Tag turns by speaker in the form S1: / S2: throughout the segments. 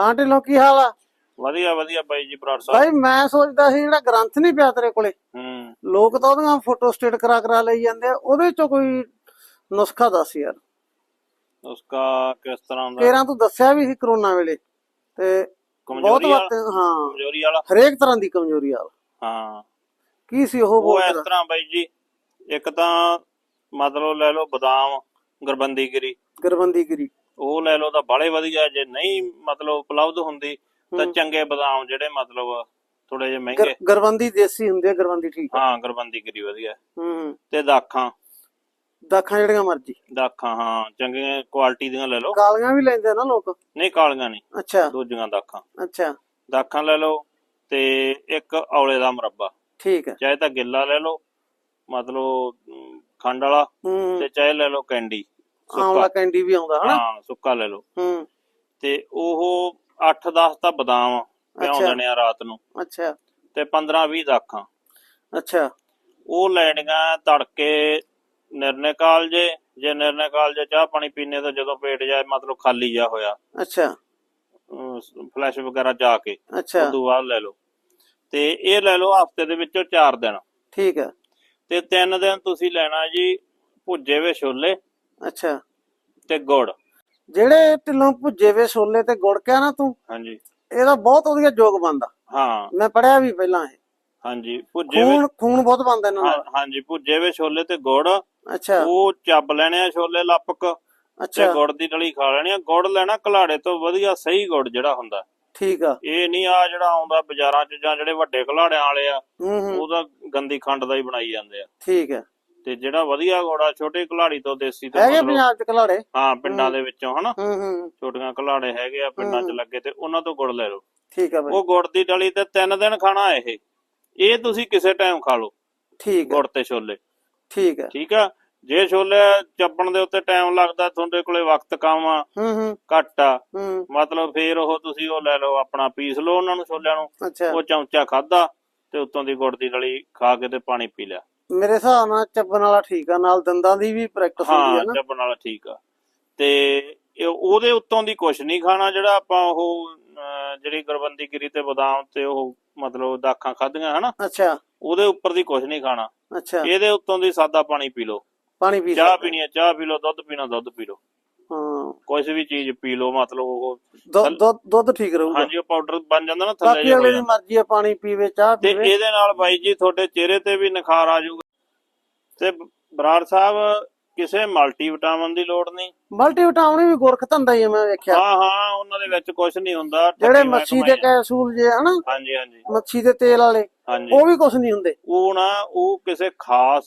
S1: ਹਾਂ ਢਿੱਲੋਂ ਕੀ ਹਾਲ ਆ?
S2: ਵਧੀਆ ਵਧੀਆ ਬਾਈ ਜੀ ਬਰਾੜ ਸਾਹਿਬ।
S1: ਭਾਈ ਮੈਂ ਸੋਚਦਾ ਸੀ ਜਿਹੜਾ ਗ੍ਰੰਥ ਨਹੀਂ ਪਿਆ ਤੇਰੇ ਕੋਲੇ।
S2: ਹੂੰ।
S1: ਲੋਕ ਤਾਂ ਉਹਦੀਆਂ ਫੋਟੋ ਸਟੇਟ ਕਰਾ ਕਰਾ ਲਈ ਜਾਂਦੇ ਆ ਉਹਦੇ ਚੋਂ ਕੋਈ ਨੁਸਖਾ ਦੱਸ ਯਾਰ।
S2: ਉਸਕਾ ਕਿਸ ਤਰ੍ਹਾਂ ਦਾ?
S1: ਕੇਰਾਂ ਤੂੰ ਦੱਸਿਆ ਵੀ ਸੀ ਕਰੋਨਾ ਵੇਲੇ ਤੇ ਬਹੁਤ
S2: ਕਮਜ਼ੋਰੀ ਵਾਲਾ
S1: ਵਕਤ ਹਾਂ।
S2: ਕਮਜ਼ੋਰੀ ਵਾਲਾ?
S1: ਹਰੇਕ ਤਰ੍ਹਾਂ ਦੀ ਕਮਜ਼ੋਰੀ ਆ
S2: ਹਾਂ।
S1: ਕੀ ਸੀ ਉਹ
S2: ਉਹ
S1: ਬੋਲ
S2: ਇਸ ਤਰ੍ਹਾਂ ਬਾਈ ਜੀ ਇੱਕ ਤਾਂ ਮਤਲਬ ਲੈ ਲਓ ਬਦਾਮ ਗਰਬੰਦੀਗਿਰੀ
S1: ਗਰਬੰਦੀਗਿਰੀ
S2: ਉਹ ਲੈ ਲਓ ਤਾਂ ਬਾਲੇ ਵਧੀਆ ਜੇ ਨਹੀਂ ਮਤਲਬ ਉਪਲਬਧ ਹੁੰਦੀ ਤਾਂ। ਚੰਗੇ ਬਦਾਮ ਜਿਹੜੇ ਮਤਲਬ ਥੋੜੇ ਜਿਹੇ ਮਹਿੰਗੇ।
S1: ਗਰ- ਗਰਬੰਦੀ ਦੇਸੀ ਹੁੰਦੀ ਆ ਗਰਬੰਦੀ ਠੀਕ
S2: ਹਾਂ। ਗਰਬੰਦੀਗਿਰੀ ਵਧੀਆ।
S1: ਹੂੰ
S2: ਤੇ ਦਾਖਾਂ।
S1: ਦਾਖਾਂ ਜਿਹੜੀਆਂ ਮਰਜ਼ੀ।
S2: ਦਾਖਾਂ ਹਾਂ ਚੰਗੀਆਂ ਕੁਆਲਿਟੀ ਦੀਆਂ ਲੈ ਲਓ।
S1: ਕਾਲੀਆਂ ਵੀ ਲੈਂਦੇ ਆ ਨਾ ਲੋਕ?
S2: ਨਹੀਂ ਕਾਲੀਆਂ ਨਹੀਂ।
S1: ਅੱਛਾ।
S2: ਦੂਜੀਆਂ ਦਾਖਾਂ।
S1: ਅੱਛਾ।
S2: ਦਾਖਾਂ ਲੈ ਲਓ ਤੇ ਇੱਕ ਔਲੇ ਦਾ ਮੁਰੱਬਾ।
S1: ਠੀਕ ਹੈ।
S2: ਚਾਹੇ ਤਾਂ ਗਿੱਲਾ ਲੈ ਲਓ ਮਤਲਬ ਖੰਡ ਵਾਲਾ ਤੇ ਚਾਹੇ ਲੈ ਲਓ ਕੈਂਡੀ।
S1: ਆਮਲਾ ਕੈਂਡੀ ਵੀ ਆਉਂਦਾ ਹਨਾ?
S2: ਹਾਂ ਸੁੱਕਾ ਲੈ ਲਓ।
S1: ਹੂੰ।
S2: ਤੇ ਉਹ 8-10 ਤਾਂ ਬਦਾਮ
S1: ਅੱਛਾ।
S2: ਦੇਣੇ ਆ ਰਾਤ ਨੂੰ।
S1: ਅੱਛਾ।
S2: ਤੇ 15-20 ਦਾਖਾਂ
S1: ਅੱਛਾ।
S2: ਉਹ ਲੈਣੀਆਂ ਤੜਕੇ ਨਿਰਣੇ ਕਾਲਜੇ ਜੇ ਨਿਰਣੇ ਕਾਲਜੇ ਚਾਹ ਪਾਣੀ ਪੀਣੇ ਤਾਂ ਜਦੋਂ ਪੇਟ ਜਾਏ ਮਤਲਬ ਖਾਲੀ ਜਾ ਹੋਇਆ।
S1: ਅੱਛਾ।
S2: ਫਲੈਸ਼ ਵਗੈਰਾ ਜਾ ਕੇ।
S1: ਅੱਛਾ।
S2: ਉਦੋਂ ਬਾਅਦ ਲੈ ਲਓ। ਤੇ ਇਹ ਲੈ ਲਓ ਹਫ਼ਤੇ ਦੇ ਵਿੱਚੋਂ 4 ਦਿਨ।
S1: ਠੀਕ ਹੈ
S2: ਤੇ 3 ਦਿਨ ਤੁਸੀਂ ਲੈਣਾ ਜੀ ਭੁੱਜੇ ਵੇ ਛੋਲੇ।
S1: ਅੱਛਾ।
S2: ਤੇ ਗੁੜ।
S1: ਜਿਹੜੇ ਢਿੱਲੋਂ ਭੁੱਜੇ ਵੇ ਛੋਲੇ ਤੇ ਗੁੜ ਕਿਆ ਨਾ ਤੂੰ
S2: ਹਾਂਜੀ।
S1: ਇਹਦਾ ਬਹੁਤ ਵਧੀਆ ਜੋਗ ਬੰਦਾ
S2: ਹਾਂ।
S1: ਮੈਂ ਪੜਿਆ ਵੀ ਪਹਿਲਾਂ ਇਹ।
S2: ਹਾਂਜੀ ਭੁੱਜੇ ਵੇ
S1: ਖੂਨ ਖੂਨ ਬਹੁਤ ਬੰਦਾ ਇਹਨਾਂ ਨਾਲ।
S2: ਹਾਂਜੀ ਭੁੱਜੇ ਵੇ ਛੋਲੇ ਤੇ ਗੁੜ।
S1: ਅੱਛਾ।
S2: ਉਹ ਚੱਬ ਲੈਣੇ ਆ ਛੋਲੇ ਲੱਪਕ। ਤੇ
S1: ਅੱਛਾ
S2: ਗੁੜ ਦੀ ਡਲੀ ਖਾ ਲੈਣੀ ਆ। ਗੁੜ ਲੈਣਾ ਕਲਾੜੇ ਤੋਂ ਵਧੀਆ ਸਹੀ ਗੁੜ ਜਿਹੜਾ ਹੁੰਦਾ।
S1: ਠੀਕ ਆ।
S2: ਇਹ ਨਹੀਂ ਆ ਜਿਹੜਾ ਆਉਂਦਾ ਬਾਜ਼ਾਰਾਂ 'ਚ ਜਾਂ ਜਿਹੜੇ ਵੱਡੇ ਕਲਾੜਿਆਂ ਵਾਲੇ ਆ। ਉਹਦਾ ਗੰਦੀ ਖੰਡ ਦਾ ਹੀ ਬਣਾਈ ਜਾਂਦੇ ਆ।
S1: ਠੀਕ ਹੈ
S2: ਤੇ ਜਿਹੜਾ ਵਧੀਆ ਗੁੜ ਆ ਛੋਟੇ ਕਲਾੜੀ ਤੋਂ ਦੇਸੀ ਤੋਂ
S1: ਹੈਗੇ ਪੰਜਾਬ ਚ ਕਲਾੜੇ
S2: ਹਾਂ ਪਿੰਡਾਂ ਦੇ ਵਿੱਚੋਂ ਹਨਾ?
S1: ਹੂੰ ਹੂੰ।
S2: ਛੋਟੀਆਂ ਕਲਾੜੇ ਹੈਗੇ ਆ ਪਿੰਡਾਂ 'ਚ ਲੱਗੇ ਤੇ ਉਹਨਾਂ ਤੋਂ ਗੁੜ ਲੈ ਲਓ।
S1: ਠੀਕ ਆ ਬਾਈ।
S2: ਉਹ ਗੁੜ ਦੀ ਡਲੀ ਤੇ ਤਿੰਨ ਦਿਨ ਖਾਣਾ ਇਹ। ਇਹ ਤੁਸੀਂ ਕਿਸੇ ਟਾਈਮ ਖਾ ਲਓ
S1: ਠੀਕ
S2: ਗੁੜ ਤੇ ਛੋਲੇ।
S1: ਠੀਕ ਆ।
S2: ਠੀਕ ਆ? ਜੇ ਛੋਲੇ ਚੱਪਣ ਦੇ ਉੱਤੇ ਟਾਈਮ ਲੱਗਦਾ ਤੁਹਾਡੇ ਕੋਲੇ ਵਕਤ ਕਮ ਆ
S1: ਹੂੰ ਹੂੰ।
S2: ਘੱਟ ਆ। ਮਤਲਬ ਫੇਰ ਉਹ ਤੁਸੀਂ ਉਹ ਲੈ ਲਓ ਆਪਣਾ ਪੀਸ ਲਓ ਉਹਨਾਂ ਨੂੰ ਛੋਲਿਆਂ ਨੂੰ। ਉਹ ਚਮਚਾ ਖਾਦਾ ਤੇ ਉੱਤੋਂ ਦੀ ਗੁੜ ਦੀ ਡਲੀ ਖਾ ਕੇ ਤੇ ਪਾਣੀ ਪੀ ਲਿਆ।
S1: ਮੇਰੇ ਹਿਸਾਬ ਨਾਲ ਚੱਬਣ ਵਾਲਾ ਠੀਕ ਆ ਨਾਲ ਦੰਦਾਂ ਦੀ ਵੀ ਪ੍ਰੈਕਟਿਸ ਹੁੰਦੀ
S2: ਹਾਂ
S1: ਹੈ ਨਾ।
S2: ਚੱਪਣ ਵਾਲਾ ਠੀਕ ਆ। ਤੇ ਇਹ ਉਹਦੇ ਉੱਤੋਂ ਦੀ ਕੁਛ ਨਹੀਂ ਖਾਣਾ ਜਿਹੜਾ ਆਪਾਂ ਉਹ ਅਹ, ਜਿਹੜੀ ਗਰਬੰਦੀਗਿਰੀ ਤੇ ਬਦਾਮ ਤੇ ਉਹ ਮਤਲਬ ਦਾਖਾਂ ਖਾਧੀਆਂ ਹਨਾ?
S1: ਅੱਛਾ।
S2: ਉਹਦੇ ਉੱਪਰ ਦੀ ਕੁਛ ਨਹੀਂ ਖਾਣਾ।
S1: ਅੱਛਾ।
S2: ਇਹਦੇ ਉੱਤੋਂ ਦੀ ਸਾਦਾ ਪਾਣੀ ਪੀ ਲਓ।
S1: ਪਾਣੀ ਪੀ
S2: ਚਾਹ
S1: ਸਕਦੇ।
S2: ਪੀਣੀ ਹੈ ਚਾਹ ਪੀ ਲਓ ਦੁੱਧ ਪੀਣਾ ਦੁੱਧ ਪੀ ਲਓ।
S1: ਹਾਂ।
S2: ਕੁਛ ਵੀ ਚੀਜ਼ ਪੀ ਲਓ ਮਤਲਬ ਉਹ
S1: ਦੁੱਧ- ਦੁੱਧ ਦੁੱਧ ਠੀਕ ਰਹੂਗਾ।
S2: ਹਾਂਜੀ ਉਹ ਪਾਊਡਰ ਬਣ ਜਾਂਦਾ ਨਾ ਥੱਲੇ
S1: ਬਾਕੀ
S2: ਜਿਹਾ ਹੋ
S1: ਅਗਲੇ ਦੀ। ਮਰਜ਼ੀ ਆ ਪਾਣੀ ਪੀਵੇ ਚਾਹ
S2: ਤੇ
S1: ਪੀਵੇ।
S2: ਇਹਦੇ ਨਾਲ ਬਾਈ ਜੀ ਤੁਹਾਡੇ ਚਿਹਰੇ ਤੇ ਵੀ ਨਿਖਾਰ ਆ ਜਾਊਗਾ। ਤੇ ਬਰਾੜ ਸਾਹਿਬ ਕਿਸੇ ਮਲਟੀ ਵਿਟਾਮਿਨ ਦੀ ਲੋੜ ਨਹੀਂ।
S1: ਮਲਟੀ ਵਿਟਾਮਿਨ ਵੀ ਗੁਰਖ ਧੰਦਾ ਹੀ ਆ ਮੈਂ ਵੇਖਿਆ।
S2: ਹਾਂ ਹਾਂ ਉਹਨਾਂ ਦੇ ਵਿੱਚ ਕੁਝ ਨਹੀਂ ਹੁੰਦਾ
S1: ਜਿਹੜੇ ਮੱਛੀ ਦੇ। ਕੈਪਸੂਲ ਜੇ ਹਨਾ
S2: ਹਾਂਜੀ ਹਾਂਜੀ।
S1: ਮੱਛੀ ਦੇ ਤੇਲ ਵਾਲੇ ਉਹ ਵੀ ਕੁਝ ਨਹੀਂ ਹੁੰਦੇ।
S2: ਉਹ ਨਾ ਉਹ ਕਿਸੇ ਖਾਸ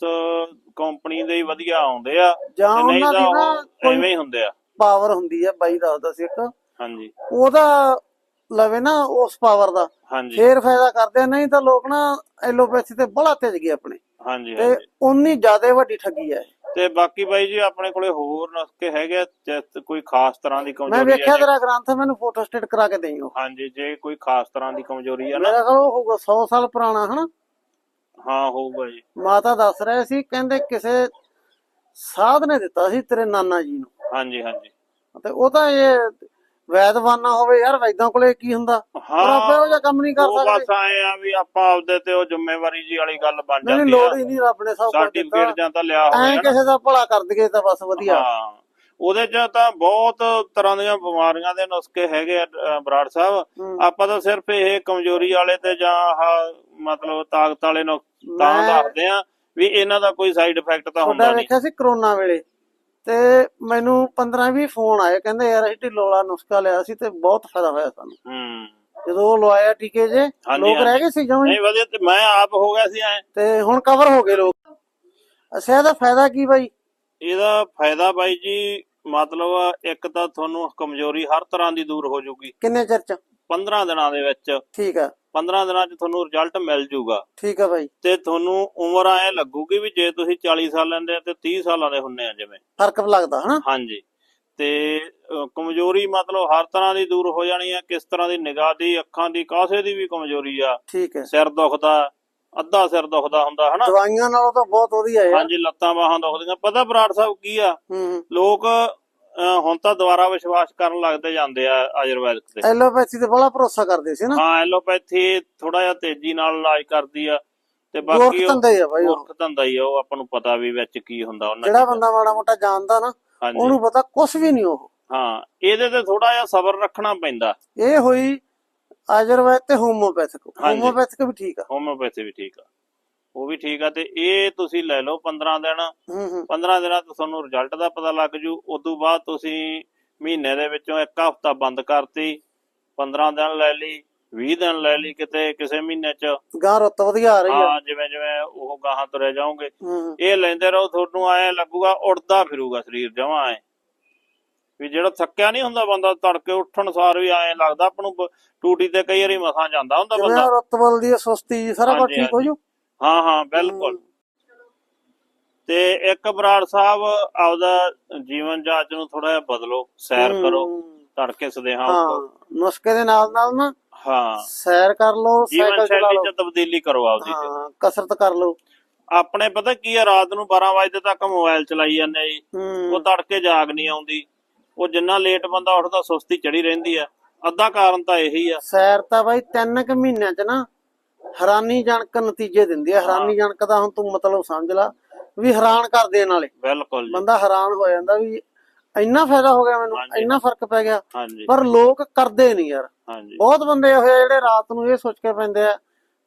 S2: ਕੰਪਨੀ ਦੇ ਹੀ ਵਧੀਆ ਆਉਂਦੇ ਆ
S1: ਜਾਂ ਉਹਨਾਂ ਦੀ ਨਾ
S2: ਐਵੇਂ ਹੀ ਹੁੰਦੇ ਆ।
S1: ਪਾਵਰ ਹੁੰਦੀ ਆ ਬਾਈ ਦੱਸਦਾ ਸੀ ਇੱਕ।
S2: ਹਾਂਜੀ।
S1: ਉਹਦਾ ਲਵੇ ਨਾ ਉਸ ਪਾਵਰ ਦਾ।
S2: ਹਾਂਜੀ।
S1: ਫੇਰ ਫਾਇਦਾ ਕਰਦੇ ਨਹੀਂ ਤਾਂ ਲੋਕ ਨਾ ਐਲੋਪੈਥੀ ਤੇ ਬੜਾ ਤੇਜ ਗਏ ਆਪਣੇ।
S2: ਹਾਂਜੀ
S1: ਤੇ ਉਨੀ ਜ਼ਿਆਦਾ ਵੱਡੀ ਠੱਗੀ ਆ।
S2: ਤੇ ਬਾਕੀ ਬਾਈ ਜੀ ਆਪਣੇ ਕੋਲੇ ਹੋਰ ਨੁਸਖੇ ਹੈਗੇ ਆ, ਜੇ ਕੋਈ ਖਾਸ ਤਰ੍ਹਾਂ ਦੀ
S1: ਮੈਂ
S2: ਕਮਜ਼ੋਰੀ
S1: ਵੇਖਿਆ
S2: ਹੈ
S1: ਤੇਰਾ ਗ੍ਰੰਥ ਮੈਨੂੰ ਫੋਟੋ ਸਟੇਟ ਕਰਾ ਕੇ ਦੇਈਓ।
S2: ਹਾਂਜੀ ਜੇ ਕੋਈ ਖਾਸ ਤਰ੍ਹਾਂ ਦੀ ਕਮਜ਼ੋਰੀ ਆ ਨਾ।
S1: ਮੇਰਾ ਕੋਲ ਹੋਊਗਾ 100 ਸਾਲ ਪੁਰਾਣਾ ਹਨਾ?
S2: ਹਾਂ ਹੋਊਗਾ ਜੀ।
S1: ਮਾਤਾ ਦੱਸ ਰਹੇ ਸੀ ਕਹਿੰਦੇ ਕਿਸੇ ਸਾਧ ਨੇ ਦਿੱਤਾ ਸੀ ਤੇਰੇ ਨਾਨਾ ਜੀ ਨੂੰ।
S2: ਹਾਂਜੀ ਹਾਂਜੀ।
S1: ਤੇ ਉਹ ਤਾਂ ਇਹ ਵੈਦਵਾਨਾ ਹੋਵੇ ਯਾਰ ਵੈਦਾਂ ਕੋਲੇ ਕੀ ਹੁੰਦਾ? ਪਰ ਆਪਾਂ ਉਹ ਜਿਹਾ ਕੰਮ ਨਹੀਂ ਕਰ ਸਕਦੇ।
S2: ਬਸ ਆਏ ਆ ਵੀ ਆਪਾਂ ਆਪਦੇ ਤੇ ਉਹ ਜ਼ਿੰਮੇਵਾਰੀ ਜੀ ਵਾਲੀ ਗੱਲ ਬਣ
S1: ਨਹੀਂ ਨਹੀਂ
S2: ਜਾਂਦੀ
S1: ਲੋੜ
S2: ਆ।
S1: ਹੀ ਨਹੀਂ ਰੱਬ ਨੇ ਸਭ ਕੁਝ
S2: ਸਰਟੀਫਿਕੇਟ
S1: ਦਿੱਤਾ।
S2: ਜਾਂ ਤਾਂ ਲਿਆ
S1: ਐ
S2: ਹੋਇਆ ਨਾ?
S1: ਕਿਸੇ ਦਾ ਭਲਾ ਕਰ ਦਈਏ ਤਾਂ ਬਸ ਵਧੀਆ।
S2: ਹਾਂ ਉਹਦੇ ਚ ਤਾਂ ਬਹੁਤ ਤਰ੍ਹਾਂ ਦੀਆਂ ਬਿਮਾਰੀਆਂ ਦੇ ਨੁਸਖੇ ਹੈਗੇ ਆ ਬਰਾੜ ਸਾਹਿਬ। ਆਪਾਂ ਤਾਂ ਸਿਰਫ ਇਹ ਕਮਜ਼ੋਰੀ ਵਾਲੇ ਤੇ ਜਾਂ ਆਹ ਮਤਲਬ ਤਾਕਤ ਵਾਲੇ ਨੂੰ ਤਾਂ ਦੱਸਦੇ ਆ ਵੀ ਇਹਨਾਂ ਦਾ ਕੋਈ ਸਾਈਡ ਇਫੈਕਟ ਤਾਂ ਹੁੰਦਾ ਨਹੀਂ।
S1: ਵੇਖਿਆ ਸੀ ਕਰੋਨਾ ਵੇਲੇ? ਤੇ ਮੈਨੂੰ 15 20 ਫੋਨ ਆਏ ਕਹਿੰਦੇ ਯਾਰ ਅਸੀਂ ਢਿੱਲੋਂ ਵਾਲਾ ਨੁਸਖਾ ਲਿਆ ਸੀ ਤੇ ਬਹੁਤ ਫਾਇਦਾ ਹੋਇਆ ਸਾਨੂੰ।
S2: ਹੂੰ।
S1: ਜਦੋਂ ਉਹ ਲਵਾਇਆ ਟੀਕੇ ਜੇ ਲੋਕ ਰਹਿ। ਗਏ ਸੀ ਜਮਾਂ
S2: ਨਹੀਂ ਵਧੀਆ ਤੇ ਮੈਂ ਆਪ ਹੋ ਗਿਆ ਸੀ ਐ।
S1: ਤੇ ਹੁਣ ਕਵਰ ਹੋ ਗਏ ਲੋਕ। ਅੱਛਾ ਇਹਦਾ ਫਾਇਦਾ ਕੀ ਬਾਈ?
S2: ਇਹਦਾ ਫਾਇਦਾ ਬਾਈ ਜੀ ਮਤਲਬ ਇੱਕ ਤਾਂ ਤੁਹਾਨੂੰ ਕਮਜ਼ੋਰੀ ਹਰ ਤਰ੍ਹਾਂ ਦੀ ਦੂਰ ਹੋ ਜਾਊਗੀ
S1: ਕਿੰਨੇ ਚਿਰ ਚ?
S2: 15 ਦਿਨਾਂ ਦੇ ਵਿੱਚ।
S1: ਠੀਕ ਆ।
S2: 15 ਦਿਨਾਂ 'ਚ ਤੁਹਾਨੂੰ ਰਿਜ਼ਲਟ ਮਿਲ ਜਾਊਗਾ
S1: ਠੀਕ ਆ ਬਾਈ।
S2: ਤੇ ਤੁਹਾਨੂੰ ਉਮਰ ਐ ਲੱਗੂਗੀ ਵੀ ਜੇ ਤੁਸੀਂ 40 ਸਾਲਾਂ ਦੇ ਆ ਤੇ 30 ਸਾਲਾਂ ਦੇ ਹੁੰਨੇ ਆ ਜਿਵੇਂ।
S1: ਫ਼ਰਕ ਲੱਗਦਾ ਹਨਾ?
S2: ਹਾਂਜੀ। ਤੇ ਕਮਜ਼ੋਰੀ ਮਤਲਬ ਹਰ ਤਰ੍ਹਾਂ ਦੀ ਦੂਰ ਹੋ ਜਾਣੀ ਆ ਕਿਸ ਤਰ੍ਹਾਂ ਦੀ ਨਿਗਾਹ ਦੀ ਅੱਖਾਂ ਦੀ ਕਾਸੇ ਦੀ ਵੀ ਕਮਜ਼ੋਰੀ ਆ।
S1: ਠੀਕ ਹੈ।
S2: ਸਿਰ ਦੁਖਦਾ ਅੱਧਾ ਸਿਰ ਦੁਖਦਾ ਹੁੰਦਾ ਹਨਾ?
S1: ਦਵਾਈਆਂ ਨਾਲੋਂ ਤਾਂ ਬਹੁਤ ਵਧੀਆ ਹੈ
S2: ਹਾਂਜੀ ਲੱਤਾਂ ਬਾਹਾਂ ਦੁਖਦੀਆਂ। ਪਤਾ ਬਰਾੜ ਸਾਹਿਬ ਕੀ ਆ? ਲੋਕ ਹੁਣ ਤਾਂ ਦੁਬਾਰਾ ਵਿਸ਼ਵਾਸ ਕਰਨ ਲੱਗਦੇ ਜਾਂਦੇ ਆ ਆਯੁਰਵੈਦਿਕ ਤੇ।
S1: ਐਲੋਪੈਥੀ ਤੇ ਬੜਾ ਭਰੋਸਾ ਕਰਦੇ ਸੀ ਨਾ।
S2: ਹਾਂ ਐਲੋਪੈਥੀ ਥੋੜਾ ਜਿਹਾ ਤੇਜ਼ੀ ਨਾਲ ਇਲਾਜ ਕਰਦੀ ਆ ਤੇ ਬਾਕੀ ਉਹ
S1: ਧੰਦਾ ਹੀ ਆ ਬਾਈ ਉਹ।
S2: ਧੰਦਾ ਹੀ ਆ ਉਹ ਆਪਾਂ ਨੂੰ ਪਤਾ ਵੀ ਵਿੱਚ ਕੀ ਹੁੰਦਾ ਉਹਨਾਂ
S1: ਜਿਹੜਾ ਬੰਦਾ ਮਾੜਾ ਮੋਟਾ ਜਾਣਦਾ ਨਾ ਉਹਨੂੰ ਪਤਾ ਕੁਝ ਵੀ ਨਹੀਂ ਉਹ।
S2: ਹਾਂ ਇਹਦੇ ਤੇ ਥੋੜਾ ਜਿਹਾ ਸਬਰ ਰੱਖਣਾ ਪੈਂਦਾ।
S1: ਇਹ ਹੋਈ ਆਯੁਰਵੈਦ ਤੇ ਹੋਮੋਪੈਥਿਕ। ਹੋਮੋਪੈਥਿਕ ਵੀ ਠੀਕ ਆ।
S2: ਹੋਮਿਓਪੈਥੀ ਵੀ ਠੀਕ ਆ। ਉਹ ਵੀ ਠੀਕ ਆ ਤੇ ਇਹ ਤੁਸੀਂ ਲੈ ਲਓ 15 ਦਿਨ।
S1: ਹੂੰ ਹੂੰ।
S2: 15 ਦਿਨਾਂ ਤੋਂ ਤੁਹਾਨੂੰ ਰਿਜ਼ਲਟ ਦਾ ਪਤਾ ਲੱਗ ਜੂ। ਉਦੋਂ ਬਾਅਦ ਤੁਸੀਂ ਮਹੀਨੇ ਦੇ ਵਿੱਚੋਂ ਇੱਕ ਹਫ਼ਤਾ ਬੰਦ ਕਰਤੀ 15 ਦਿਨ ਲੈ ਲਈ 20 ਦਿਨ ਲੈ ਲਈ ਕਿਤੇ ਕਿਸੇ ਮਹੀਨੇ ਚ।
S1: ਗਾਂ ਰੁੱਤ ਵਧੀਆ ਆ ਰਹੀ ਆ।
S2: ਹਾਂ ਜਿਵੇਂ ਜਿਵੇਂ ਉਹ ਗਾਹਾਂ ਤੁਰੇ ਜਾਓਗੇ। ਇਹ ਲੈਂਦੇ ਰਹੋ ਤੁਹਾਨੂੰ ਐ ਲੱਗੂਗਾ ਉੜਦਾ ਫਿਰੂਗਾ ਸਰੀਰ ਜਮਾਂ ਐ। ਵੀ ਜਿਹੜਾ ਥੱਕਿਆ ਨਹੀਂ ਹੁੰਦਾ ਬੰਦਾ ਤੜਕੇ ਉੱਠਣ ਸਾਰ ਵੀ ਐ ਲੱਗਦਾ ਆਪ ਨੂੰ ਟੂਟੀ ਤੇ ਕਈ ਵਾਰੀ ਮਸਾਂ ਜਾਂਦਾ ਹੁੰਦਾ
S1: ਜਿਵੇਂ
S2: ਬੰਦਾ।
S1: ਰੁੱਤ ਬਲਦੀ ਸੁਸਤੀ ਸਾਰਾ ਕੁਝ ਠੀਕ ਹੋ ਜੂ?
S2: ਹਾਂ ਹਾਂ ਬਿਲਕੁਲ। ਤੇ ਇੱਕ ਬਰਾੜ ਸਾਹਿਬ ਆਪਦਾ ਜੀਵਨ ਜਾਂਚ ਨੂੰ ਥੋੜਾ ਜਿਹਾ ਬਦਲੋ ਸੈਰ ਕਰੋ
S1: ਹੂੰ।
S2: ਤੜਕੇ ਸਦੇਹਾਂ
S1: ਹਾਂ
S2: ਉੱਠੋ।
S1: ਨੁਸਖੇ ਦੇ ਨਾਲ ਨਾਲ ਨਾ
S2: ਹਾਂ।
S1: ਸੈਰ ਕਰ ਲਓ
S2: ਜੀਵਨ
S1: ਸਾਈਕਲ ਚਲਾ ਲਓ।
S2: ਚ ਤਬਦੀਲੀ ਕਰੋ ਆਪਦੀ
S1: ਹਾਂ ਕਸਰਤ ਕਰ ਲਓ।
S2: ਆਪਣੇ ਪਤਾ ਕੀ ਆ ਰਾਤ ਨੂੰ 12 ਵਜੇ ਤੱਕ ਮੋਬਾਈਲ ਚਲਾਈ ਜਾਂਦੇ ਜੀ। ਉਹ ਤੜਕੇ ਜਾਗ ਨਹੀਂ ਆਉਂਦੀ। ਉਹ ਜਿੰਨਾ ਲੇਟ ਬੰਦਾ ਉੱਠਦਾ ਸੁਸਤੀ ਚੜੀ ਰਹਿੰਦੀ ਆ। ਅੱਧਾ ਕਾਰਨ ਤਾਂ ਇਹੀ ਆ।
S1: ਸੈਰ ਤਾਂ ਬਾਈ ਤਿੰਨ ਕੁ ਮਹੀਨਿਆਂ ਚ ਨਾ ਹੈਰਾਨੀਜਨਕ ਨਤੀਜੇ ਦਿੰਦੀ ਆ। ਹੈਰਾਨੀਜਨਕ ਦਾ ਹੁਣ ਤੂੰ ਮਤਲਬ ਸਮਝ ਲਾ ਵੀ ਹੈਰਾਨ ਕਰ ਦੇਣ ਵਾਲੇ।
S2: ਬਿਲਕੁਲ
S1: ਬੰਦਾ ਹੈਰਾਨ ਹੋ ਜਾਂਦਾ ਵੀ ਇੰਨਾ ਫਾਇਦਾ ਹੋ ਗਿਆ ਮੈਨੂੰ। ਇੰਨਾ ਫ਼ਰਕ ਪੈ ਗਿਆ। ਪਰ ਲੋਕ ਕਰਦੇ ਨਹੀਂ ਯਾਰ। ਬਹੁਤ ਬੰਦੇ ਹੋਏ ਜਿਹੜੇ ਰਾਤ ਨੂੰ ਇਹ ਸੋਚ ਕੇ ਪੈਂਦੇ ਆ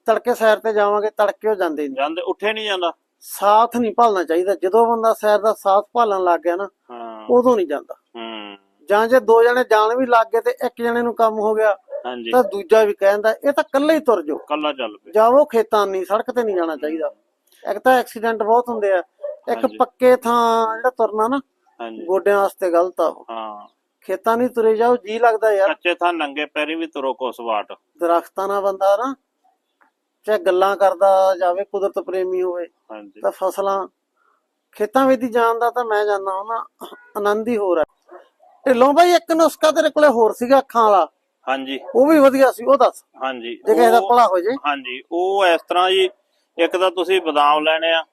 S1: ਤੜਕੇ ਸੈਰ ਤੇ ਜਾਵਾਂਗੇ ਤੜਕੇ ਉਹ ਜਾਂਦੇ ਨਹੀਂ।
S2: ਜਾਂਦੇ ਉੱਠੇ ਨਹੀਂ ਜਾਂਦਾ।
S1: ਸਾਥ ਨਹੀਂ ਭਾਲਣਾ ਚਾਹੀਦਾ। ਜਦੋਂ ਬੰਦਾ ਸੈਰ ਦਾ ਸਾਥ ਭਾਲਣ ਲੱਗ ਗਿਆ ਨਾ
S2: ਹਾਂ।
S1: ਉਦੋਂ ਨਹੀਂ ਜਾਂਦਾ।
S2: ਹੂੰ।
S1: ਜਾਂ ਜੇ ਦੋ ਜਣੇ ਜਾਣ ਵੀ ਲੱਗ ਗਏ ਤੇ ਇੱਕ ਜਣੇ ਨੂੰ ਕੰਮ ਹੋ ਗਿਆ
S2: ਹਾਂਜੀ।
S1: ਤਾਂ ਦੂਜਾ ਵੀ ਕਹਿੰਦਾ ਇਹ ਤਾਂ ਇਕੱਲੇ ਹੀ ਤੁਰ ਜਾਓ।
S2: ਕੱਲਾ ਚੱਲ ਪਏ
S1: ਜਾਵੋ ਖੇਤਾਂ ਨਹੀਂ ਸੜਕ ਤੇ ਨਹੀਂ ਜਾਣਾ ਚਾਹੀਦਾ। ਇੱਕ ਤਾਂ ਐਕਸੀਡੈਂਟ ਬਹੁਤ ਹੁੰਦੇ ਆ। ਇੱਕ
S2: ਹਾਂਜੀ।
S1: ਪੱਕੇ ਥਾਂ ਜਿਹੜਾ ਤੁਰਨਾ ਨਾ
S2: ਹਾਂਜੀ।
S1: ਗੋਡਿਆਂ ਵਾਸਤੇ ਗਲਤ ਆ ਉਹ।
S2: ਹਾਂ।
S1: ਖੇਤਾਂ ਨਹੀਂ ਤੁਰੇ ਜਾਓ ਜੀ ਲੱਗਦਾ ਯਾਰ।
S2: ਕੱਚੇ ਥਾਂ ਨੰਗੇ ਪੈਰੀ ਵੀ ਤੁਰੋ ਕੁਸ ਵਾਟ
S1: ਦਰਖਤਾਂ ਨਾਲ ਬੰਦਾ ਨਾ ਚਾਹੇ ਗੱਲਾਂ ਕਰਦਾ ਜਾਵੇ ਕੁਦਰਤ ਪ੍ਰੇਮੀ ਹੋਵੇ
S2: ਹਾਂਜੀ।
S1: ਤਾਂ ਫਸਲਾਂ ਖੇਤਾਂ ਵਿੱਚ ਦੀ ਜਾਣ ਦਾ ਤਾਂ ਮੈਂ ਜਾਣਦਾ ਹਾਂ ਨਾ ਆਨੰਦ ਹੀ ਹੋਰ ਹੈ। ਢਿੱਲੋਂ ਬਾਈ ਇੱਕ ਨੁਸਖਾ ਤੇਰੇ ਕੋਲੇ ਹੋਰ ਸੀਗਾ ਅੱਖਾਂ ਵਾਲਾ।
S2: ਹਾਂਜੀ।
S1: ਉਹ ਵੀ ਵਧੀਆ ਸੀ ਉਹ ਦੱਸ।
S2: ਹਾਂਜੀ।
S1: ਜੇ ਕਿਸੇ ਦਾ
S2: ਉਹ-
S1: ਭਲਾ ਹੋ ਜੇ।
S2: ਹਾਂਜੀ ਉਹ ਇਸ ਤਰ੍ਹਾਂ ਜੀ ਇੱਕ ਤਾਂ ਤੁਸੀਂ ਬਦਾਮ ਲੈਣੇ ਆ।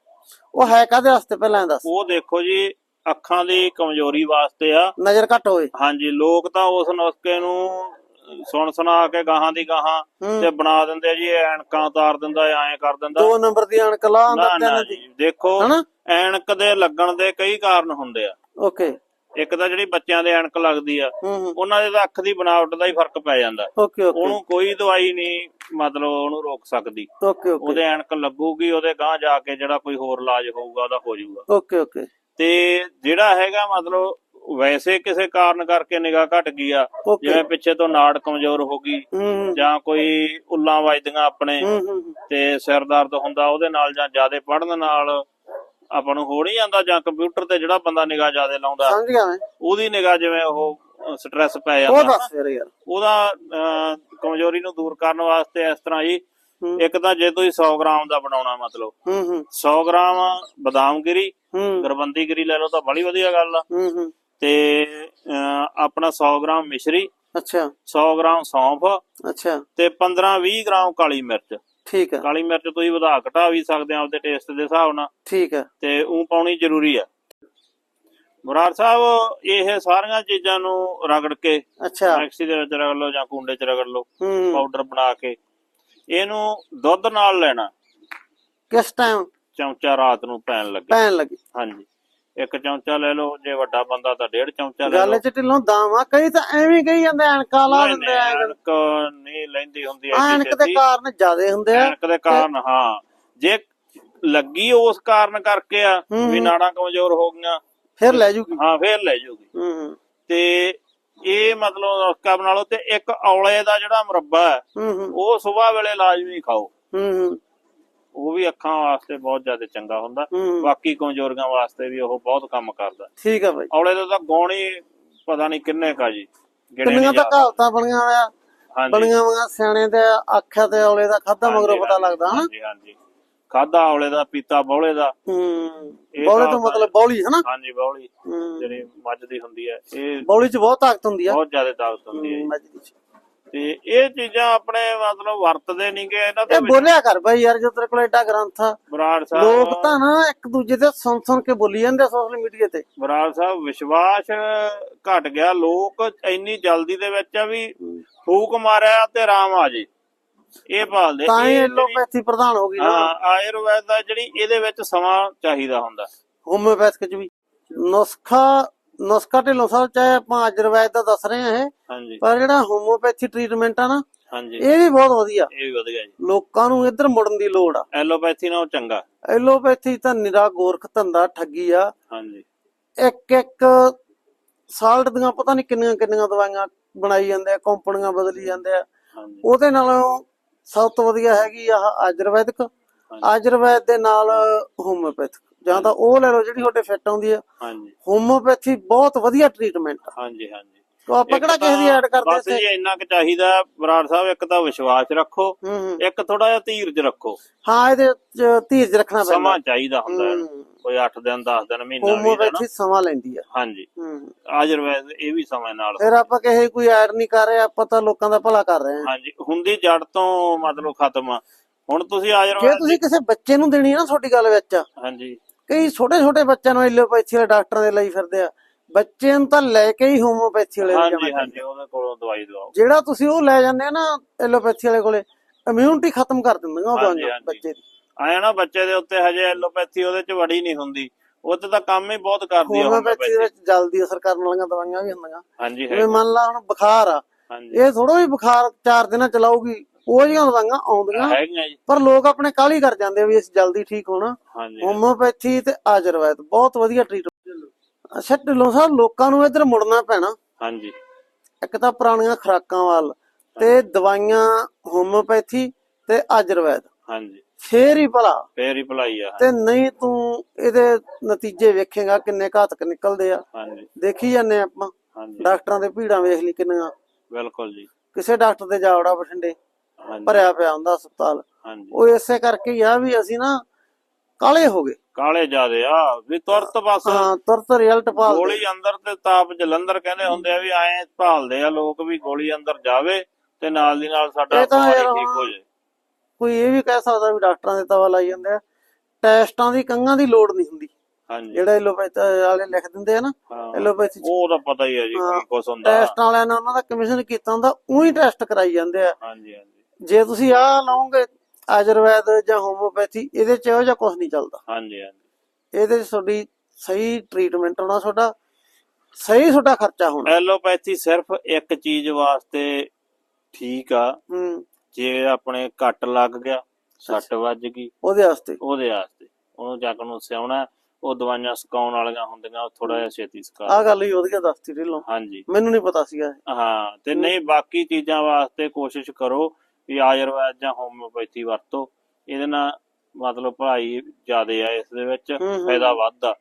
S1: ਉਹ ਹੈ ਕਾਦੇ ਵਾਸਤੇ ਪਹਿਲਾਂ ਇਹ ਦੱਸ।
S2: ਉਹ ਦੇਖੋ ਜੀ ਅੱਖਾਂ ਦੀ ਕਮਜ਼ੋਰੀ ਵਾਸਤੇ ਆ।
S1: ਨਜ਼ਰ ਘੱਟ ਹੋਏ।
S2: ਹਾਂਜੀ ਲੋਕ ਤਾਂ ਉਸ ਨੁਸਖੇ ਨੂੰ ਸੁਣ ਸੁਣਾ ਕੇ ਗਾਹਾਂ ਦੀ ਗਾਹਾਂ
S1: ਹੂੰ।
S2: ਤੇ ਬਣਾ ਦਿੰਦੇ ਆ ਜੀ ਇਹ ਐਨਕਾਂ ਉਤਾਰ ਦਿੰਦਾ ਐਂ ਕਰ ਦਿੰਦਾ।
S1: ਦੋ ਨੰਬਰ ਦੀ ਅਣਕ ਲਾ ਆਂਦਾ
S2: ਨਾ ਨਾ
S1: ਤਿੰਨ ਦੀ
S2: ਜੀ ਦੇਖੋ
S1: ਹਨਾ?
S2: ਐਨਕ ਦੇ ਲੱਗਣ ਦੇ ਕਈ ਕਾਰਨ ਹੁੰਦੇ ਆ।
S1: ਓਕੇ।
S2: ਇੱਕ ਤਾਂ ਜਿਹੜੀ ਬੱਚਿਆਂ ਦੇ ਐਨਕ ਲੱਗਦੀ ਆ ਉਹਨਾਂ ਦੇ ਤਾਂ ਅੱਖ ਦੀ ਬਣਾਵਟ ਦਾ ਹੀ ਫ਼ਰਕ ਪੈ ਜਾਂਦਾ। ਉਹਨੂੰ ਕੋਈ ਦਵਾਈ ਨਹੀਂ ਮਤਲਬ ਉਹਨੂੰ ਰੋਕ ਸਕਦੀ। ਉਹਦੇ ਐਨਕ ਲੱਗੂਗੀ ਉਹਦੇ ਗਾਂ ਜਾ ਕੇ ਜਿਹੜਾ ਕੋਈ ਹੋਰ ਇਲਾਜ ਹੋਊਗਾ ਉਹਦਾ ਹੋ ਜਾਊਗਾ।
S1: Okay okay.
S2: ਤੇ ਜਿਹੜਾ ਹੈਗਾ ਮਤਲਬ ਵੈਸੇ ਕਿਸੇ ਕਾਰਨ ਕਰਕੇ ਨਿਗਾਹ ਘਟ ਗਈ ਆ ਜਿਵੇਂ ਪਿੱਛੇ ਤੋਂ ਨਾੜ ਕਮਜ਼ੋਰ ਹੋ ਗਈ ਜਾਂ ਕੋਈ ਉੱਲਾਂ ਵੱਜਦੀਆਂ ਆਪਣੇ। ਤੇ ਸਿਰ ਦਰਦ ਹੁੰਦਾ ਉਹਦੇ ਨਾਲ ਜਾਂ ਜ਼ਿਆਦਾ ਪੜਨ ਨਾਲ ਆਪਾਂ ਨੂੰ ਹੋ ਨਹੀਂ ਜਾਂਦਾ ਜਾਂ ਕੰਪਿਊਟਰ ਤੇ ਜਿਹੜਾ ਬੰਦਾ ਨਿਗਾਹ ਜ਼ਿਆਦਾ ਲਾਉਂਦਾ
S1: ਸਮਝ ਗਿਆ ਮੈਂ।
S2: ਉਹਦੀ ਨਿਗਾਹ ਜਿਵੇਂ ਉਹ ਸਟ੍ਰੈਸ ਪੈ
S1: ਉਹ
S2: ਜਾਂਦਾ
S1: ਦੱਸ ਫਿਰ ਯਾਰ।
S2: ਉਹਦਾ ਕਮਜ਼ੋਰੀ ਨੂੰ ਦੂਰ ਕਰਨ ਵਾਸਤੇ ਇਸ ਤਰ੍ਹਾਂ ਜੀ ਇੱਕ ਤਾਂ ਜੇ ਤੁਸੀਂ 100 ਗ੍ਰਾਮ ਦਾ ਬਣਾਉਣਾ ਮਤਲਬ
S1: ਹੂੰ ਹੂੰ।
S2: 100 ਗ੍ਰਾਮ ਬਦਾਮਗਿਰੀ
S1: ਹੂੰ।
S2: ਗਰਬੰਦੀ ਗਿਰੀ ਲੈ ਲਓ ਤਾਂ ਬੜੀ ਵਧੀਆ ਗੱਲ ਆ।
S1: ਹੂੰ ਹੂੰ।
S2: ਤੇ ਆਪਣਾ 100 ਗ੍ਰਾਮ ਮਿਸ਼ਰੀ
S1: ਅੱਛਾ।
S2: 100 ਗ੍ਰਾਮ ਸੌਂਫ
S1: ਅੱਛਾ।
S2: ਤੇ 15-20 ਗ੍ਰਾਮ ਕਾਲੀ ਮਿਰਚ।
S1: ਠੀਕ ਹੈ
S2: ਕਾਲੀ ਮਿਰਚ ਤੁਸੀਂ ਵਧਾ ਘਟਾ ਵੀ ਸਕਦੇ ਆ ਆਪਦੇ ਟੇਸਟ ਦੇ ਹਿਸਾਬ ਨਾਲ।
S1: ਠੀਕ ਹੈ
S2: ਤੇ ਉਹ ਪਾਉਣੀ ਜ਼ਰੂਰੀ ਆ। ਮੁਰਾਰ ਸਾਹਿਬ ਇਹ ਸਾਰੀਆਂ ਚੀਜ਼ਾਂ ਨੂੰ ਰਗੜ ਕੇ
S1: ਅੱਛਾ।
S2: ਮਿਕਸੀ ਦੇ ਵਿੱਚ ਰਗੜ ਲਓ ਜਾਂ ਕੁੰਡੇ 'ਚ ਰਗੜ ਲਓ ਪਾਊਡਰ ਬਣਾ ਕੇ। ਇਹਨੂੰ ਦੁੱਧ ਨਾਲ ਲੈਣਾ।
S1: ਕਿਸ ਟਾਈਮ
S2: ਚਮਚਾ ਰਾਤ ਨੂੰ ਪੈਣ ਲੱਗੇ।
S1: ਪੈਣ ਲੱਗੀ।
S2: ਹਾਂਜੀ। ਇੱਕ ਚਮਚਾ ਲੈ ਲਓ ਜੇ ਵੱਡਾ ਬੰਦਾ ਤਾਂ ਡੇਢ ਚਮਚਾ ਲੈ
S1: ਗੱਲ
S2: ਲਓ।
S1: ਚ ਢਿੱਲੋਂ ਦਾਵਾ ਕਈ ਤਾਂ ਐਵੇਂ ਕਹੀ ਜਾਂਦੇ ਐਨਕਾ ਲਾ
S2: ਨਹੀਂ,
S1: ਦਿੰਦੇ ਆ
S2: ਐਨਕ ਨਹੀਂ ਲੈਂਦੀ ਹੁੰਦੀ ਐ
S1: ਐਨਕ ਦੇ ਕਾਰਨ ਜ਼ਿਆਦੇ ਹੁੰਦੇ ਆ।
S2: ਐਨਕ ਦੇ ਕਾਰਨ ਹਾਂ। ਜੇ ਲੱਗੀ ਉਸ ਕਾਰਨ ਕਰਕੇ ਆ
S1: ਹੂੰ,
S2: ਵੀ
S1: ਹੂੰ।
S2: ਨਾੜਾਂ ਕਮਜ਼ੋਰ ਹੋ ਗਈਆਂ
S1: ਫਿਰ ਲੈ ਜੂਗੀ।
S2: ਹਾਂ ਫੇਰ ਲੈ ਜਾਊਗੀ
S1: ਹੂੰ
S2: ਤੇ ਇਹ ਮਤਲਬ ਨੁਸਖਾ ਬਣਾ ਲਓ ਤੇ ਇੱਕ ਔਲੇ ਦਾ ਜਿਹੜਾ ਮੁਰੱਬਾ ਹੈ
S1: ਹੂੰ ਹੂੰ।
S2: ਉਹ ਸਵੇਰ ਵੇਲੇ ਲਾਜ਼ਮੀ ਖਾਓ।
S1: ਹੂੰ ਹੂੰ।
S2: ਉਹ ਵੀ ਅੱਖਾਂ ਵਾਸਤੇ ਬਹੁਤ ਜ਼ਿਆਦਾ ਚੰਗਾ ਹੁੰਦਾ।
S1: ਹੂੰ।
S2: ਬਾਕੀ ਕਮਜ਼ੋਰੀਆਂ ਵਾਸਤੇ ਵੀ ਉਹ ਬਹੁਤ ਕੰਮ ਕਰਦਾ।
S1: ਠੀਕ ਆ ਬਾਈ।
S2: ਔਲੇ ਦਾ ਤਾਂ ਗੁਣ ਹੀ ਪਤਾ ਨਹੀਂ ਕਿੰਨੇ ਕਾ ਜੀ
S1: ਕਿੰਨੀਆਂ ਤਾਂ ਕਹਾਵਤਾਂ ਬਣੀਆਂ
S2: ਹਾਂਜੀ।
S1: ਬਣੀਆਂ ਹੋਈਆਂ ਸਿਆਣੇ ਦੇ ਆਖਿਆ ਤੇ ਔਲੇ ਦਾ ਖਾਦਾ ਮਗਰੋਂ ਪਤਾ ਲੱਗਦਾ ਹਨਾ?
S2: ਹਾਂਜੀ ਹਾਂਜੀ। ਖਾਦਾ ਔਲੇ ਦਾ ਪੀਤਾ ਬੌਲੇ ਦਾ।
S1: ਹੂੰ। ਬੌਲੇ ਤੋਂ ਮਤਲਬ ਬੌਲੀ ਹਨਾ?
S2: ਹਾਂਜੀ ਬੌਲੀ।
S1: ਹੂੰ।
S2: ਜਿਹੜੀ ਮੱਝ ਦੀ ਹੁੰਦੀ ਹੈ ਇਹ
S1: ਬੌਲੀ ਚ ਬਹੁਤ ਤਾਕਤ ਹੁੰਦੀ ਆ।
S2: ਬਹੁਤ ਜ਼ਿਆਦਾ ਤਾਕਤ ਹੁੰਦੀ ਹੈ
S1: ਹੂੰ, ਮੱਝ ਦੀ।
S2: ਤੇ ਇਹ ਚੀਜ਼ਾਂ ਆਪਣੇ ਮਤਲਬ ਵਰਤਦੇ ਨਹੀਂਗੇ ਇਹਨਾਂ
S1: ਇਹ ਬੋਲਿਆ ਕਰ ਬਾਈ ਯਾਰ ਜੋ ਤੇਰੇ ਕੋਲ ਐਡਾ ਗ੍ਰੰਥ ਆ।
S2: ਬਰਾੜ ਸਾਹਿਬ
S1: ਲੋਕ ਤਾਂ ਨਾ ਇੱਕ ਦੂਜੇ ਤੇ ਸੁਣ ਸੁਣ ਕੇ ਬੋਲੀ ਜਾਂਦੇ ਸੋਸ਼ਲ ਮੀਡੀਆ ਤੇ।
S2: ਬਰਾੜ ਸਾਹਿਬ ਵਿਸ਼ਵਾਸ ਘਟ ਗਿਆ। ਲੋਕ ਇੰਨੀ ਜਲਦੀ ਦੇ ਵਿੱਚ ਆ ਵੀ ਫੂਕ ਮਾਰਿਆ ਤੇ ਰਾਮ ਆ ਜੇ। ਇਹ ਭਾਲਦੇ
S1: ਤਾਂ
S2: ਇਹ
S1: ਐਲੋਪੈਥੀ ਪ੍ਰਧਾਨ ਹੋ ਗਈ ਨਾ।
S2: ਹਾਂ ਆਯੁਰਵੈਦ ਦਾ ਜਿਹੜੀ ਇਹਦੇ ਵਿੱਚ ਸਮਾਂ ਚਾਹੀਦਾ ਹੁੰਦਾ।
S1: ਹੋਮਿਓਪੈਥਿਕ ਚ ਵੀ। ਨੁਸਖਾ ਨੁਸਖਾ ਢਿੱਲੋਂ ਸਾਹਿਬ ਚਾਹੇ ਆਪਾਂ ਆਯੁਰਵੈਦ ਦਾ ਦੱਸ ਰਹੇ ਆ ਇਹ
S2: ਹਾਂਜੀ।
S1: ਪਰ ਜਿਹੜਾ ਹੋਮਿਓਪੈਥੀ ਟ੍ਰੀਟਮੈਂਟ ਆ ਨਾ
S2: ਹਾਂਜੀ।
S1: ਇਹ ਵੀ ਬਹੁਤ ਵਧੀਆ।
S2: ਇਹ ਵੀ ਵਧੀਆ ਜੀ।
S1: ਲੋਕਾਂ ਨੂੰ ਇੱਧਰ ਮੁੜਨ ਦੀ ਲੋੜ ਆ।
S2: ਐਲੋਪੈਥੀ ਨਾਲੋਂ ਚੰਗਾ।
S1: ਐਲੋਪੈਥੀ ਤਾਂ ਨਿਰਾ ਗੋਰਖ ਧੰਦਾ ਠੱਗੀ ਆ।
S2: ਹਾਂਜੀ।
S1: ਇੱਕ ਇੱਕ ਸਾਲਟ ਦੀਆਂ ਪਤਾ ਨਹੀਂ ਕਿੰਨੀਆਂ ਕਿੰਨੀਆਂ ਦਵਾਈਆਂ ਬਣਾਈ ਜਾਂਦੇ ਆ ਕੰਪਨੀਆਂ ਬਦਲੀ ਜਾਂਦੇ ਆ। ਉਹਦੇ ਨਾਲੋਂ ਸਭ ਤੋਂ ਵਧੀਆ ਹੈਗੀ ਆ ਆਯੁਰਵੈਦਿਕ। ਆਯੁਰਵੈਦ ਦੇ ਨਾਲ ਹੋਮਿਓਪੈਥਿਕ ਜਾਂ ਤਾਂ ਉਹ ਲੈ ਲਓ ਜਿਹੜੀ ਤੁਹਾਡੇ ਫਿੱਟ ਆਉਂਦੀ ਆ।
S2: ਹਾਂਜੀ।
S1: ਹੋਮਿਓਪੈਥੀ ਬਹੁਤ ਵਧੀਆ ਟ੍ਰੀਟਮੈਂਟ ਆ।
S2: ਹਾਂਜੀ ਹਾਂਜੀ।
S1: ਤੋ ਆਪਾਂ ਕਿਹੜਾ ਕਿਸੇ ਦੀ ਐਡ ਕਰਦੇ
S2: ਬਸ ਜੀ ਇੰਨਾ ਕੁ ਚਾਹੀਦਾ ਬਰਾੜ ਸਾਹਿਬ ਇੱਕ ਤਾਂ ਵਿਸ਼ਵਾਸ ਰੱਖੋ
S1: ਹੂੰ ਹੂੰ।
S2: ਇੱਕ ਥੋੜਾ ਜਿਹਾ ਧੀਰਜ ਰੱਖੋ।
S1: ਹਾਂ ਇਹਦੇ ਧੀਰਜ ਰੱਖਣਾ ਪੈਂਦਾ।
S2: ਸਮਾਂ ਚਾਹੀਦਾ ਹੁੰਦਾ ਹੈ।
S1: ਹੂੰ।
S2: ਕੋਈ 8 ਦਿਨ 10 ਦਿਨ ਮਹੀਨਾ ਵੀ ਨਾ।
S1: ਹੋਮਿਓਪੈਥੀ ਸਮਾਂ ਲੈਂਦੀ ਆ।
S2: ਹਾਂਜੀ।
S1: ਹੂੰ।
S2: ਆਯੁਰਵੈਦ ਇਹ ਵੀ ਸਮੇਂ ਨਾਲ
S1: ਫਿਰ ਆਪਾਂ ਕਿਸੇ ਕੋਈ ਐਡ ਨਹੀਂ ਕਰ ਰਹੇ ਆਪਾਂ ਤਾਂ ਲੋਕਾਂ ਦਾ ਭਲਾ ਕਰ ਰਹੇ ਹਾਂ।
S2: ਹਾਂਜੀ ਹੁੰਦੀ ਜੜ ਤੋਂ ਮਤਲਬ ਖਤਮ ਆ। ਹੁਣ ਤੁਸੀਂ
S1: ਜੇ
S2: ਆਯੁਰਵੈਦ
S1: ਤੁਸੀਂ ਕਿਸੇ ਬੱਚੇ ਨੂੰ ਦੇਣੀ ਆ ਨਾ ਤੁਹਾਡੀ ਗੱਲ ਵਿੱਚ
S2: ਹਾਂਜੀ।
S1: ਕਈ ਛੋਟੇ ਛੋਟੇ ਬੱਚਿਆਂ ਨੂੰ ਐਲੋਪੈਥੀ ਵਾਲੇ ਡਾਕਟਰਾਂ ਦੇ ਲਈ ਫਿਰਦੇ ਆ। ਬੱਚੇ ਨੂੰ ਤਾਂ ਲੈ ਕੇ ਹੀ ਹੋਮਿਓਪੈਥੀ ਵਾਲੇ
S2: ਹਾਂਜੀ ਹਾਂਜੀ ਉਹਦੇ ਕੋਲੋਂ ਦਵਾਈ ਦਵਾਓ।
S1: ਜਿਹੜਾ ਤੁਸੀਂ ਉਹ ਲੈ ਜਾਂਦੇ ਆ ਨਾ ਐਲੋਪੈਥੀ ਵਾਲੇ ਕੋਲੇ ਇਮਿਊਨਿਟੀ ਖਤਮ ਕਰ ਦਿੰਦੀਆਂ ਉਹ ਦਵਾਈਆਂ। ਬੱਚੇ ਦੀ।
S2: ਆਇਆ ਨਾ ਬੱਚੇ ਦੇ ਉੱਤੇ ਹਜੇ ਐਲੋਪੈਥੀ ਉਹਦੇ ਚ ਵੜੀ ਨਹੀਂ ਹੁੰਦੀ। ਉਹ ਤੇ ਤਾਂ ਕੰਮ ਹੀ ਬਹੁਤ ਕਰਦੀ ਆ homeopathy।
S1: ਵਿੱਚ ਜਲਦੀ ਅਸਰ ਕਰਨ ਵਾਲੀਆਂ ਦਵਾਈਆਂ ਵੀ ਹੁੰਦੀਆਂ।
S2: ਹਾਂਜੀ ਹੈ।
S1: ਮੰਨ ਲਾ ਹੁਣ ਬੁਖਾਰ ਆ। ਇਹ ਥੋੜਾ ਵੀ ਬੁਖਾਰ 4 ਦਿਨਾਂ ਚਲਾਊਗੀ ਉਹ ਜਿਹੀਆਂ ਦਵਾਈਆਂ ਆਉਂਦੀਆਂ।
S2: ਹੈਗੀਆਂ ਜੀ।
S1: ਪਰ ਲੋਕ ਆਪਣੇ ਕਾਲੀ ਕਰ ਜਾਂਦੇ ਵੀ ਅਸੀਂ ਜਲਦੀ ਠੀਕ ਹੋਣਾ।
S2: ਹਾਂਜੀ।
S1: ਹੋਮਿਓਪੈਥੀ ਤੇ ਆਯੁਰਵੈਦ ਬਹੁਤ ਵਧੀਆ ਟ੍ਰੀਟਮੈਂਟ ਅੱਛਾ ਢਿੱਲੋਂ ਸਾਹਿਬ ਲੋਕਾਂ ਨੂੰ ਇੱਧਰ ਮੁੜਨਾ ਪੈਣਾ।
S2: ਹਾਂਜੀ।
S1: ਇੱਕ ਤਾਂ ਪੁਰਾਣੀਆਂ ਖੁਰਾਕਾਂ ਵੱਲ ਤੇ ਦਵਾਈਆਂ ਹੋਮਿਓਪੈਥੀ ਤੇ ਆਯੁਰਵੈਦ।
S2: ਹਾਂਜੀ।
S1: ਫੇਰ ਹੀ ਭਲਾ।
S2: ਫੇਰ ਹੀ ਭਲਾਈ ਆ
S1: ਤੇ ਨਹੀਂ ਤੂੰ ਇਹਦੇ ਨਤੀਜੇ ਵੇਖੇਗਾ ਕਿੰਨੇ ਘਾਤਕ ਨਿਕਲਦੇ ਆ।
S2: ਹਾਂਜੀ।
S1: ਦੇਖੀ ਜਾਂਦੇ ਆਪਾਂ। ਡਾਕਟਰਾਂ ਦੇ ਭੀੜਾਂ ਵੇਖ ਲਈ ਕਿੰਨੀਆਂ।
S2: ਬਿਲਕੁਲ ਜੀ।
S1: ਕਿਸੇ ਡਾਕਟਰ ਦੇ ਜਾਵੜਾ ਬਠਿੰਡੇ। ਭਰਿਆ ਪਿਆ ਹੁੰਦਾ ਹਸਪਤਾਲ। ਉਹ ਇਸੇ ਕਰਕੇ ਹੀ ਆ ਵੀ ਅਸੀਂ ਨਾ ਕਾਲੇ ਹੋ ਗਏ।
S2: ਕਾਲੇ ਜਾਦੇ ਆ ਵੀ ਤੁਰਤ ਬਸ
S1: ਹਾਂ ਤੁਰਤ ਰਿਜ਼ਲਟ ਭਾਲ
S2: ਗੋਲੀ ਅੰਦਰ ਤੇ ਤਾਪ ਜਲੰਧਰ ਕਹਿੰਦੇ ਹੁੰਦੇ ਆ ਵੀ ਐਂ ਭਾਲਦੇ ਆ ਲੋਕ ਵੀ ਗੋਲੀ ਅੰਦਰ ਜਾਵੇ ਤੇ ਨਾਲ ਦੀ ਨਾਲ ਸਾਡਾ ਠੀਕ ਹੋ ਜਾਏ।
S1: ਕੋਈ ਇਹ ਵੀ ਕਹਿ ਸਕਦਾ ਵੀ ਡਾਕਟਰਾਂ ਦੇ ਤਵਾ ਲਾਈ ਜਾਂਦੇ ਆ। ਟੈਸਟਾਂ ਦੀ ਕੰਗਾਂ ਦੀ ਲੋੜ ਨਹੀਂ ਹੁੰਦੀ।
S2: ਹਾਂਜੀ।
S1: ਜਿਹੜਾ ਐਲੋਪੈਥੀ ਵਾਲੇ ਲਿਖ ਦਿੰਦੇ ਆ ਨਾ ਐਲੋਪੈਥੀ
S2: ਉਹ ਤਾਂ ਪਤਾ ਹੀ ਆ ਜੀ
S1: ਹਾਂ,
S2: ਕੀ ਕੁਛ ਹੁੰਦਾ।
S1: ਟੈਸਟ ਵਾਲਿਆਂ ਨੇ ਉਹਨਾਂ ਦਾ ਕਮਿਸ਼ਨ ਕੀਤਾ ਹੁੰਦਾ ਉਹੀ ਟੈਸਟ ਕਰਾਈ ਜਾਂਦੇ ਆ।
S2: ਹਾਂਜੀ ਹਾਂਜੀ।
S1: ਜੇ ਤੁਸੀਂ ਆਹ ਲਾਓਗੇ ਆਯੁਰਵੈਦ ਜਾਂ ਹੋਮਿਓਪੈਥੀ ਇਹਦੇ ਚ ਇਹੋ ਜਿਹਾ ਕੁਝ ਨਹੀਂ ਚੱਲਦਾ।
S2: ਹਾਂਜੀ ਹਾਂਜੀ।
S1: ਇਹਦੇ ਚ ਤੁਹਾਡੀ ਸਹੀ ਟ੍ਰੀਟਮੈਂਟ ਹੋਣਾ ਤੁਹਾਡਾ ਸਹੀ ਤੁਹਾਡਾ ਖਰਚਾ ਹੋਣਾ।
S2: ਐਲੋਪੈਥੀ ਸਿਰਫ ਇੱਕ ਚੀਜ਼ ਵਾਸਤੇ ਠੀਕ ਆ
S1: ਹੂੰ।
S2: ਜੇ ਆਪਣੇ ਕੱਟ ਲੱਗ ਗਿਆ ਸੱਟ ਵੱਜ ਗਈ।
S1: ਉਹਦੇ ਵਾਸਤੇ।
S2: ਉਹਦੇ ਵਾਸਤੇ। ਉਹਨੂੰ ਜੱਗ ਨੂੰ ਸਿਆਉਣਾ ਉਹ ਦਵਾਈਆਂ ਸੁਕਾਉਣ ਵਾਲੀਆਂ ਹੁੰਦੀਆਂ ਥੋੜਾ ਜਿਹਾ ਛੇਤੀ ਸੁਕਾ
S1: ਆਹ ਗੱਲ ਹੀ ਵਧੀਆ ਦੱਸਤੀ ਢਿੱਲੋਂ।
S2: ਹਾਂਜੀ।
S1: ਮੈਨੂੰ ਨਹੀਂ ਪਤਾ ਸੀਗਾ।
S2: ਹਾਂ ਤੇ ਨਹੀਂ ਬਾਕੀ ਚੀਜ਼ਾਂ ਵਾਸਤੇ ਕੋਸ਼ਿਸ਼ ਕਰੋ ਵੀ ਆਯੁਰਵੈਦ ਜਾਂ ਹੋਮਿਓਪੈਥੀ ਵਰਤੋ ਇਹਦੇ ਨਾਲ ਮਤਲਬ ਭਲਾਈ ਜ਼ਿਆਦੇ ਆ ਇਸ ਦੇ ਵਿੱਚ। ਫਾਇਦਾ ਵੱਧਦਾ